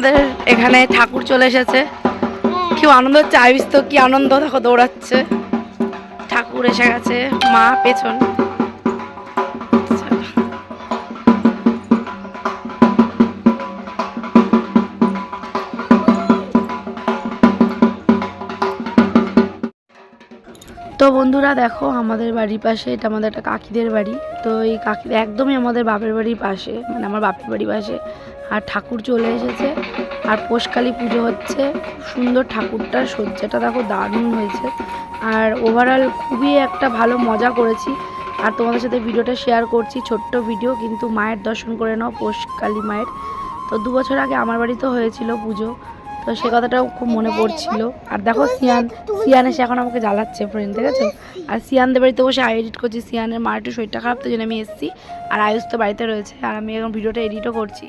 আমাদের এখানে ঠাকুর চলে এসেছে। কি আনন্দ হচ্ছে, আয়ুষ তো কি আনন্দ, দেখো দৌড়াচ্ছে। ঠাকুর এসে গেছে, মা পেছন। তো বন্ধুরা, দেখো আমাদের বাড়ির পাশে, এটা আমাদের একটা কাকিদের বাড়ি। তো এই কাকি, একদমই আমাদের বাপের বাড়ির পাশে মানে আমার বাপের বাড়ির পাশে। আর ঠাকুর চলে এসেছে। আর পোষকালী পুজো হচ্ছে। সুন্দর ঠাকুরটার সজ্জাটা দেখো দারুণ হয়েছে। আর ওভারঅল খুবই একটা ভালো মজা করেছি। আর তোমাদের সাথে ভিডিওটা শেয়ার করছি, ছোট্ট ভিডিও, কিন্তু মায়ের দর্শন করে নাও পোষকালী মায়ের। তো দু বছর আগে আমার বাড়িতেও হয়েছিল পুজো, তো সে কথাটাও খুব মনে পড়ছিল। আর দেখো সিয়ান সিয়ান এসে এখন আমাকে জ্বালাচ্ছে ফ্রেন্ড ঠিক আছে? আর সিয়ানদের বাড়িতে বসে এডিট করছি। সিয়ানের মার একটু শরীরটা খারাপ তো জন্য আমি এসেছি। আর আয়ুষ তো বাড়িতে রয়েছে। আর আমি এখন ভিডিওটা এডিটও করছি।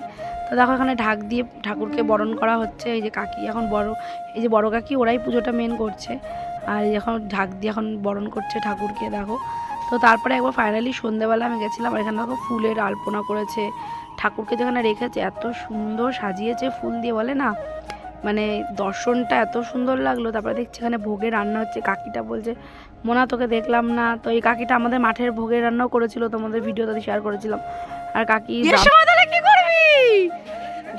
তো দেখো এখানে ঢাক দিয়ে ঠাকুরকে বরণ করা হচ্ছে এই যে কাকি এখন বড় এই যে বড় কাকি ওরাই পুজোটা মেন করছে। আর এই এখন ঢাক দিয়ে এখন বরণ করছে ঠাকুরকে দেখো। তো তারপরে একবার ফাইনালি সন্ধেবেলা আমি গেছিলাম আর এখানে দেখো ফুলের আলপনা করেছে। ঠাকুরকে যেখানে রেখেছে এত সুন্দর সাজিয়েছে ফুল দিয়ে বলে না? মানে দর্শনটা এত সুন্দর লাগল তারপরে দেখছি এখানে ভোগে রান্না হচ্ছে কাকিটা বলছে মোনা তোকে দেখলাম না। তো এই কাকিটা আমাদের মাঠের ভোগের রান্নাও করেছিল তোমাদের ভিডিও তাদের শেয়ার করেছিলাম। আর কাকি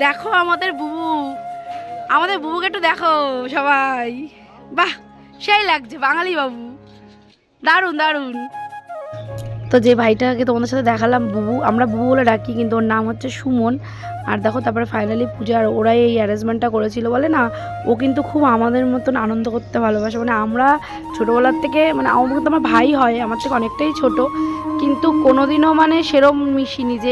দেখো আমাদের বুবু। আমাদের বুবুকে একটু দেখো সবাই। বাহ, সেই লাগছে, বাঙালি বাবু। দারুণ দারুণ। তো যে ভাইটাকে তোমাদের সাথে দেখালাম, বুবু, আমরা বুবু বলে ডাকি, কিন্তু ওর নাম হচ্ছে সুমন। আর দেখো, তারপরে ফাইনালি পূজার ওরাই এই অ্যারেঞ্জমেন্টটা করেছিল বলে না, ও কিন্তু খুব আমাদের মতন আনন্দ করতে ভালোবাসে। মানে আমরা ছোটোবেলার থেকে মানে আমার কিন্তু আমার ভাই হয়, আমার থেকে অনেকটাই ছোট। কিন্তু কোনোদিনও মানে সেরম মিশিনি যে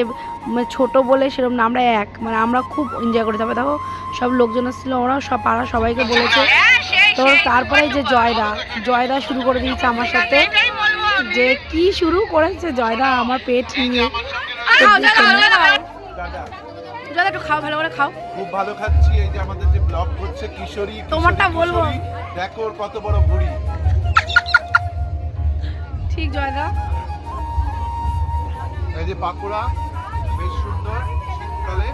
মানে ছোট বলে সেরম না আমরা এক মানে আমরা খুব এনজয় করি তারপরে দেখো সব লোকজন এসেছিল ওরাও সব পাড়া সবাইকে বলেছে। তো তারপরে যে জয়দা জয়দা শুরু করে দিয়েছে আমার সাথে যে কি শুরু করেছে জয়দা আমার পেট নিয়ে। জয়দা একটু খাও ভালো করে খাও। খুব ভালো খাচ্ছি এই যে আমাদের যে ব্লগ হচ্ছে কিশোরী কিশোরী, তোমারটা বলব। কিশোরী। দেখো কত বড় ভুড়ি ঠিক জয়দা যে পাকোড়া বেশ সুন্দর শীতকালে।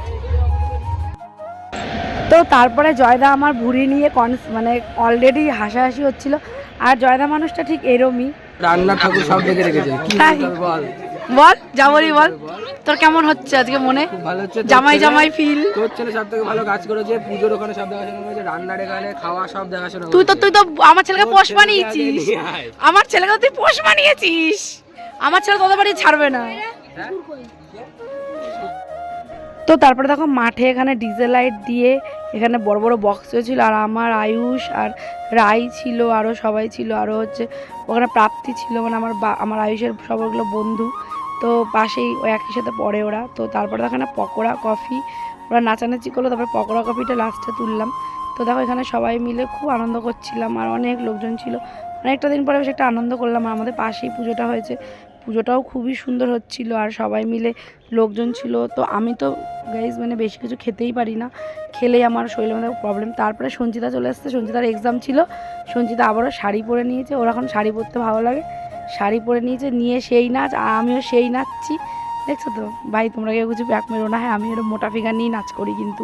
তো তারপরে জয়দা আমার ভুড়ি নিয়ে কনস মানে অলরেডি হাসাহাসি হচ্ছিল। আর জয়দা মানুষটা ঠিক এরমই। রান্না ঠাকুর সব দেখে রেখেছে। কি তাই? বল, যাবরি বল। তোর কেমন হচ্ছে আজকে মনে? ভালো হচ্ছে। জামাই জামাই ফিল তোর ছেলে সব থেকে ভালো কাজ করেছে। পুজোর ওখানে সব দেখাশোনা করেছে। রান্নার এখানে খাওয়া সব দেখাশোনা তুই তো তুই তো আমার ছেলেকে পোষ বানিয়েছিস। আয়। আমার ছেলেকে তুই পোষ বানিয়েছিস। আমার ছেলে তোদের বাড়ি ছাড়বে না? তো তারপরে দেখো মাঠে এখানে ডিজেল লাইট দিয়ে এখানে বড় বড় বক্স ছিল আর আমার আয়ুষ আর রাই ছিল আরও সবাই ছিল আরও হচ্ছে ওখানে প্রাপ্তি ছিল মানে আমার বা, আমার আয়ুষের সবগুলো বন্ধু। তো পাশেই ও একই সাথে পড়ে ওরা। তো তারপরে দেখো এখানে পকোড়া কফি ওরা নাচানাচি করল, তারপরে পকোড়া কফিটা লাস্টে তুললাম। তো দেখো এখানে সবাই মিলে খুব আনন্দ করছিলাম, আর অনেক লোকজন ছিল। অনেকটা দিন পরে বেশ একটা আনন্দ করলাম, আর আমাদের পাশেই পুজোটা হয়েছে। পুজোটাও খুবই সুন্দর হচ্ছিল আর সবাই মিলে লোকজন ছিল। তো আমি তো গাইজ মানে বেশি কিছু খেতেই পারি না। খেলেই আমার শরীরের মধ্যে প্রবলেম তারপরে সঞ্চিতা চলে আসছে সঞ্চিতার এক্সাম ছিল। সঞ্চিতা আবারও শাড়ি পরে নিয়েছে। ওর এখন শাড়ি পরতে ভালো লাগে। শাড়ি পরে নিয়েছে। নিয়ে সেই নাচ। আর আমিও সেই নাচছি। দেখছ তো? ভাই, তোমরা কেউ কিছু ব্যাক মেরো না। হ্যাঁ আমি এরকম মোটা ফিগার নিয়েই নাচ করি কিন্তু।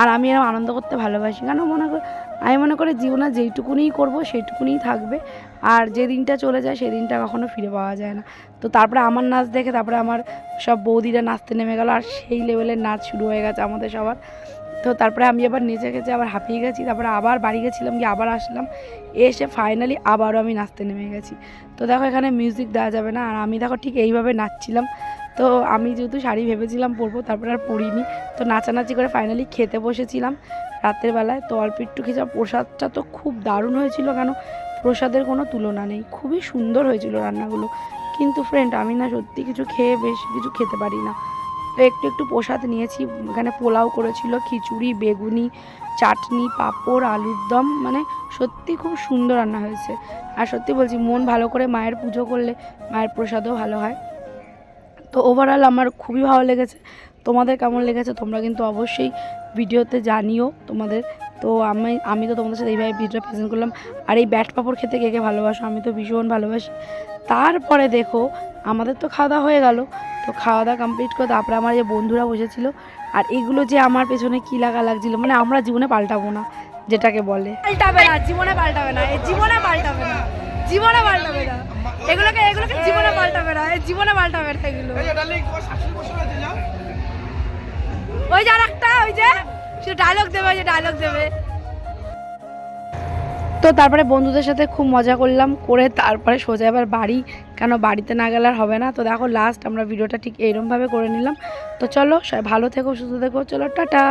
আর আমি এরকম আনন্দ করতে ভালোবাসি। কেন মনে করি আমি মনে করি জীবনে যেইটুকুনিই করব, সেইটুকুনিই থাকবে। আর যে দিনটা চলে যায়, সেই দিনটা কখনো ফিরে পাওয়া যায় না। তো তারপরে আমার নাচ দেখে, তারপরে আমার সব বৌদিরা নাচতে নেমে গেল, আর সেই লেভেলের নাচ শুরু হয়ে গেছে আমাদের সবার। তো তারপরে আমি আবার নেচে গেছি আবার হাঁপিয়ে গেছি, তারপরে আবার বাড়ি গেছিলাম, গিয়ে আবার আসলাম। এসে ফাইনালি আবারও আমি নাচতে নেমে গেছি। তো দেখো এখানে মিউজিক দেওয়া যাবে না, আর আমি দেখো ঠিক এইভাবে নাচছিলাম। তো আমি যেহেতু শাড়ি ভেবেছিলাম পরবো, তারপরে আর পরিনি। তো নাচানাচি করে ফাইনালি খেতে বসেছিলাম। রাতের বেলায় তো অল্প একটু খেয়েছিলাম। প্রসাদটা তো খুব দারুণ হয়েছিল কেন? প্রসাদের কোনো তুলনা নেই। খুবই সুন্দর হয়েছিল রান্নাগুলো। কিন্তু ফ্রেন্ড আমি না সত্যি কিছু খেয়ে বেশি কিছু খেতে পারি না। তো একটু একটু প্রসাদ নিয়েছি। এখানে পোলাও করেছিল, খিচুড়ি, বেগুনি, চাটনি, পাঁপড়, আলুর দম। মানে সত্যি খুব সুন্দর রান্না হয়েছে। আর সত্যি বলছি, মন ভালো করে মায়ের পুজো করলে মায়ের প্রসাদও ভালো হয়। তো ওভারঅল আমার খুবই ভালো লেগেছে। তোমাদের কেমন লেগেছে তোমরা কিন্তু অবশ্যই ভিডিওতে জানিও তোমাদের। তো আমি আমি তো তোমাদের সাথে এইভাবে ভিডিওটা প্রেজেন্ট করলাম। আর এই ব্যাট পাপড় খেতে কে কে ভালোবাসো? আমি তো ভীষণ ভালোবাসি। তারপরে দেখো আমাদের তো খাওয়া দাওয়া হয়ে গেল। তো খাওয়া দাওয়া কমপ্লিট করে তারপরে আমার যে বন্ধুরা বসেছিল আর এগুলো যে আমার পেছনে কী লাগা লাগছিল মানে আমরা জীবনে পাল্টাবো না যেটাকে বলে। পাল্টাবে না জীবনে পাল্টাবে না এই জীবনে পাল্টাবে না জীবনে পাল্টাবে না। এগুলোকে এগুলোকে জীবনে পাল্টাবে না এই জীবনে পাল্টাবে না এগুলো। ওই যে আর একটা ওই যে। সে ডায়লগ দেবে, ওই যে ডায়লগ দেবে। তো তারপরে বন্ধুদের সাথে খুব মজা করলাম, করে তারপরে সোজা এবার বাড়ি। কেন বাড়িতে না গেলে আর হবে না? তো দেখো লাস্ট আমরা ভিডিওটা ঠিক এইরমভাবে করে নিলাম। তো চলো, সবাই ভালো থেকো, সুস্থ থেকো, চলো, টাটা।